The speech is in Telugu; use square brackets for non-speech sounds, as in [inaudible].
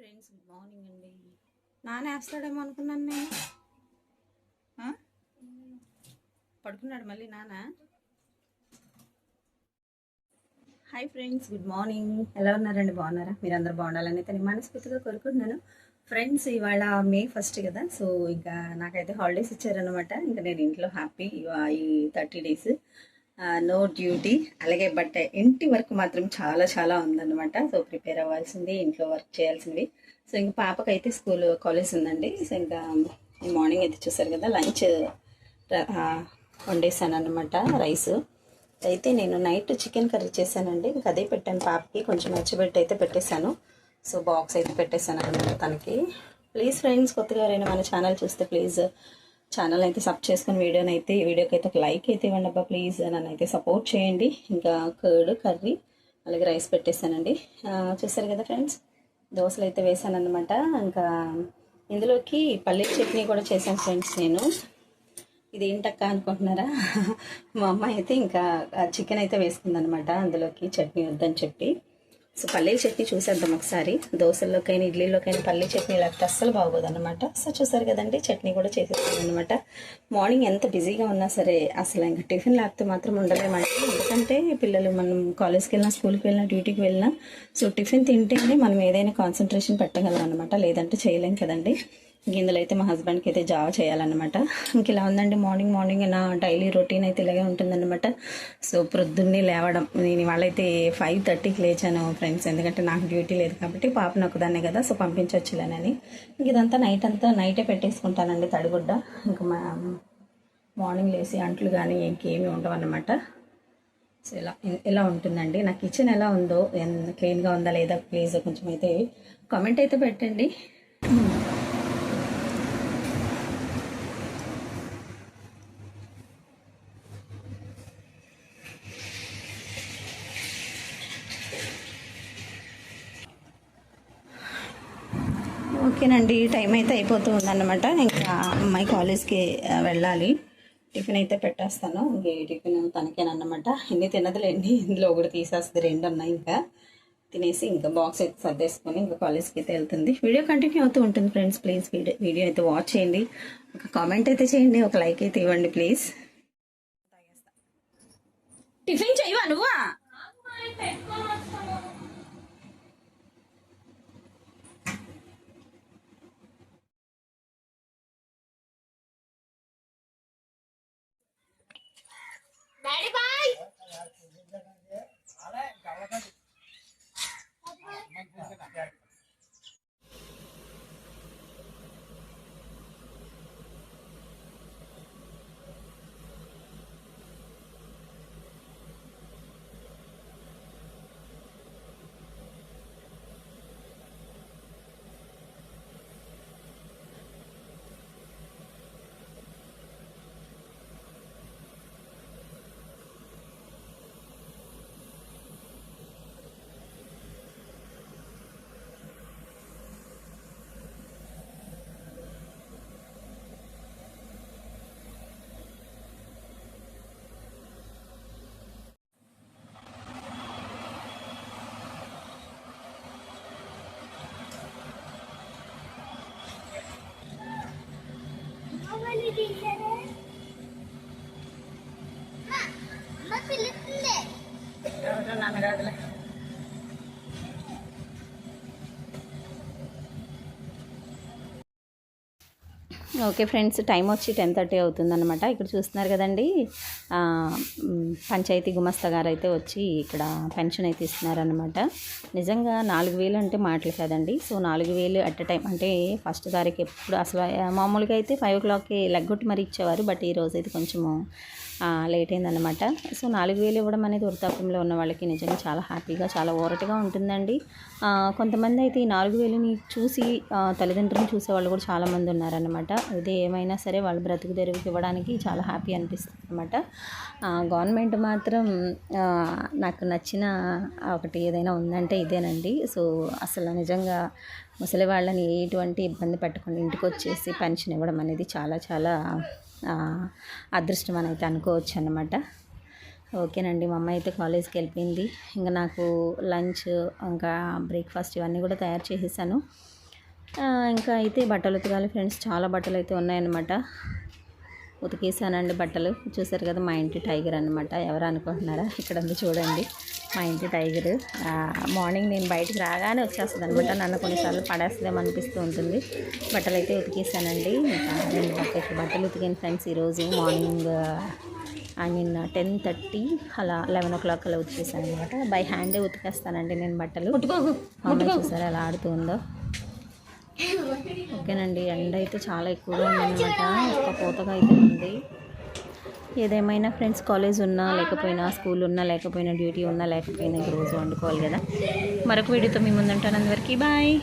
ఫ్రెండ్స్ గుడ్ మార్నింగ్ అండి. నాన్న వేస్తాడేమో అనుకున్నాను నేను. పడుకున్నాడు మళ్ళీ నాన్న. హాయ్ ఫ్రెండ్స్ గుడ్ మార్నింగ్ ఎలా ఉన్నారండి? బాగున్నారా? మీరు అందరు బాగుండాలని తను మనస్ఫూర్తిగా కోరుకుంటున్నాను. ఫ్రెండ్స్ ఇవాళ మే ఫస్ట్ కదా సో ఇంకా నాకైతే హాలిడేస్ ఇచ్చారనమాట ఇంకా నేను ఇంట్లో హ్యాపీ ఈ థర్టీ డేస్ నో డ్యూటీ అలాగే బట్ ఇంటి వర్క్ మాత్రం చాలా చాలా ఉందన్నమాట. సో ప్రిపేర్ అవ్వాల్సింది ఇంట్లో వర్క్ చేయాల్సింది. సో ఇంకా పాపకైతే స్కూల్ కాలేజ్ ఉందండి. సో ఇంకా మార్నింగ్ అయితే చూసారు కదా లంచ్ వండేసాను అనమాట రైస్. అయితే నేను నైట్ చికెన్ కర్రీ చేశానండి. ఇంకా అదే పెట్టాను పాపకి. కొంచెం మెచ్చబెట్టి అయితే పెట్టేశాను. సో బాక్స్ అయితే పెట్టేశాను అనమాట తనకి. ప్లీజ్ ఫ్రెండ్స్ కొత్తగా ఎవరైనా మన ఛానల్ చూస్తే ప్లీజ్ ఛానల్ అయితే సబ్ చేసుకుని వీడియోని అయితే వీడియోకి అయితే ఒక లైక్ అయితే ఇవ్వండి అబ్బా ప్లీజ్ నన్ను అయితే సపోర్ట్ చేయండి. ఇంకా కర్డ్ కర్రీ అలాగే రైస్ పెట్టేశానండి. చూసారు కదా ఫ్రెండ్స్ దోశలు అయితే వేసాను అనమాట ఇంకా ఇందులోకి పల్లీ చట్నీ కూడా చేశాను ఫ్రెండ్స్ నేను. ఇది ఏంటక్క అనుకుంటున్నారా? [laughs] మా అమ్మాయి అయితే ఇంకా చికెన్ అయితే వేసుకుందనమాట అందులోకి చట్నీ వద్దని చెప్పి. సో పల్లీల చట్నీ చూసేద్దాం ఒకసారి. దోశల్లోకైనా ఇడ్లీలోకైనా పల్లీ చట్నీ లేకపోతే అస్సలు బాగోదు అనమాట సో చూసారు కదండి చట్నీ కూడా చేసేస్తాను అనమాట మార్నింగ్ ఎంత బిజీగా ఉన్నా సరే అసలు ఇంకా టిఫిన్ లేకపోతే మాత్రం ఉండలేమండి. ఎందుకంటే పిల్లలు మనం కాలేజ్కి వెళ్ళినా స్కూల్కి వెళ్ళినా డ్యూటీకి వెళ్ళినా సో టిఫిన్ తింటేనే మనం ఏదైనా కాన్సన్ట్రేషన్ పెట్టగలం అనమాట లేదంటే చేయలేం కదండి. ఇందులో అయితే మా హస్బెండ్కి అయితే జావ చేయాలన్నమాట. ఇంక ఇలా ఉందండి మార్నింగ్ మార్నింగ్ నా డైలీ రొటీన్ అయితే ఇలాగే ఉంటుందన్నమాట. సో ప్రొద్దున్నే లేవడం నేను వాళ్ళైతే ఫైవ్ థర్టీకి లేచాను ఫ్రెండ్స్. ఎందుకంటే నాకు డ్యూటీ లేదు కాబట్టి పాప నాకు కదా సో పంపించవచ్చులేనని ఇంక ఇదంతా నైట్ అంతా నైటే పెట్టేసుకుంటానండి తడిగుడ్డ. ఇంకా మా మార్నింగ్ లేసి అంట్లు కానీ ఇంకేమీ ఉండవు అన్నమాట సో ఇలా ఇలా ఉంటుందండి. నా కిచెన్ ఎలా ఉందో క్లీన్గా ఉందా లేదా ప్లీజ్ కొంచెం అయితే కామెంట్ అయితే పెట్టండి. ఓకేనండి టైం అయితే అయిపోతూ ఉందన్నమాట. ఇంకా అమ్మాయి కాలేజ్కి వెళ్ళాలి. టిఫిన్ అయితే పెట్టేస్తాను. ఇంకే టిఫిన్ తనకేనమాట ఎన్ని తినదులేండి ఇందులో ఒకటి తీసేస్తుంది రెండు ఉన్నాయి ఇంకా. తినేసి ఇంకా బాక్స్ అయితే సర్దేసుకొని ఇంకా కాలేజ్కి అయితే వెళ్తుంది. వీడియో కంటిన్యూ అవుతూ ఉంటుంది ఫ్రెండ్స్ ప్లీజ్ వీడియో వీడియో అయితే వాచ్ చేయండి. ఒక కామెంట్ అయితే చేయండి ఒక లైక్ అయితే ఇవ్వండి ప్లీజ్. టిఫిన్ చేయవా నువ్వా? Jangan, ఎవరో ఓకే ఫ్రెండ్స్ టైం వచ్చి టెన్ థర్టీ అవుతుందన్నమాట. ఇక్కడ చూస్తున్నారు కదండి. పంచాయతీ గుమస్తా గారు అయితే వచ్చి ఇక్కడ పెన్షన్ అయితే ఇస్తున్నారనమాట నిజంగా నాలుగు వేలు అంటే మాటలు కదండి. సో నాలుగు వేలు అట్ టైం అంటే ఫస్ట్ తారీఖు ఎప్పుడు అసలు మామూలుగా అయితే ఫైవ్ ఓ క్లాక్కి లెగ్గొట్టి మరి ఇచ్చేవారు. బట్ ఈరోజు అయితే కొంచెము లేట్ అయిందనమాట సో నాలుగు వేలు ఇవ్వడం అనేది వృద్ధాప్యంలో ఉన్న వాళ్ళకి నిజంగా చాలా హ్యాపీగా చాలా ఊరటగా ఉంటుందండి. కొంతమంది అయితే ఈ నాలుగు వేలుని చూసి తల్లిదండ్రులను చూసే వాళ్ళు కూడా చాలామంది ఉన్నారనమాట ఇది ఏమైనా సరే వాళ్ళు బ్రతుకు తెరువుకి ఇవ్వడానికి చాలా హ్యాపీ అనిపిస్తుంది అనమాట గవర్నమెంట్ మాత్రం నాకు నచ్చిన ఒకటి ఏదైనా ఉందంటే ఇదేనండి. సో అసలు నిజంగా ముసలి వాళ్ళని ఎటువంటి ఇబ్బంది పెట్టకుండా ఇంటికి వచ్చేసి పెన్షన్ ఇవ్వడం అనేది చాలా చాలా అదృష్టం అని అయితే అనుకోవచ్చు అనమాట ఓకేనండి మా అమ్మ అయితే కాలేజ్కి వెళ్ళిపోయింది. ఇంకా నాకు లంచ్ ఇంకా బ్రేక్ఫాస్ట్ ఇవన్నీ కూడా తయారు చేసేసాను. ఇంకా అయితే బట్టలు ఉతకాలి ఫ్రెండ్స్. చాలా బట్టలు అయితే ఉన్నాయన్నమాట. ఉతికేసానండి బట్టలు. చూసారు కదా మా ఇంటి టైగర్ అనమాట ఎవరు అనుకుంటున్నారా? ఇక్కడ ఉంది చూడండి. మా ఇంటి టైగర్. మార్నింగ్ నేను బయటికి రాగానే వచ్చేస్తుంది అనమాట నన్ను కొన్నిసార్లు పడేస్తుందేమో అనిపిస్తూ ఉంటుంది. బట్టలు అయితే ఉతికేసానండి రెండు బట్టలు బట్టలు ఉతికాను ఫ్రెండ్స్ ఈరోజు. Morning I mean ten thirty అలా లెవెన్ ఓ క్లాక్ అలా ఉతికేసాను అనమాట బై హ్యాండే ఉతికేస్తానండి నేను బట్టలు. అమ్మాయి చూసారా ఎలా ఆడుతుందో ఓకేనండి ఎండ అయితే చాలా ఎక్కువగా ఉందన్నమాట. ఒక్క పూతగా అయితే ఉంది. ఏదేమైనా ఫ్రెండ్స్ కాలేజ్ ఉన్నా లేకపోయినా స్కూల్ ఉన్నా లేకపోయినా డ్యూటీ ఉన్నా లేకపోయినా ఇంకా రోజు వండుకోవాలి కదా. మరొక వీడియోతో మీ ముందుంటాను. అందరికీ బాయ్.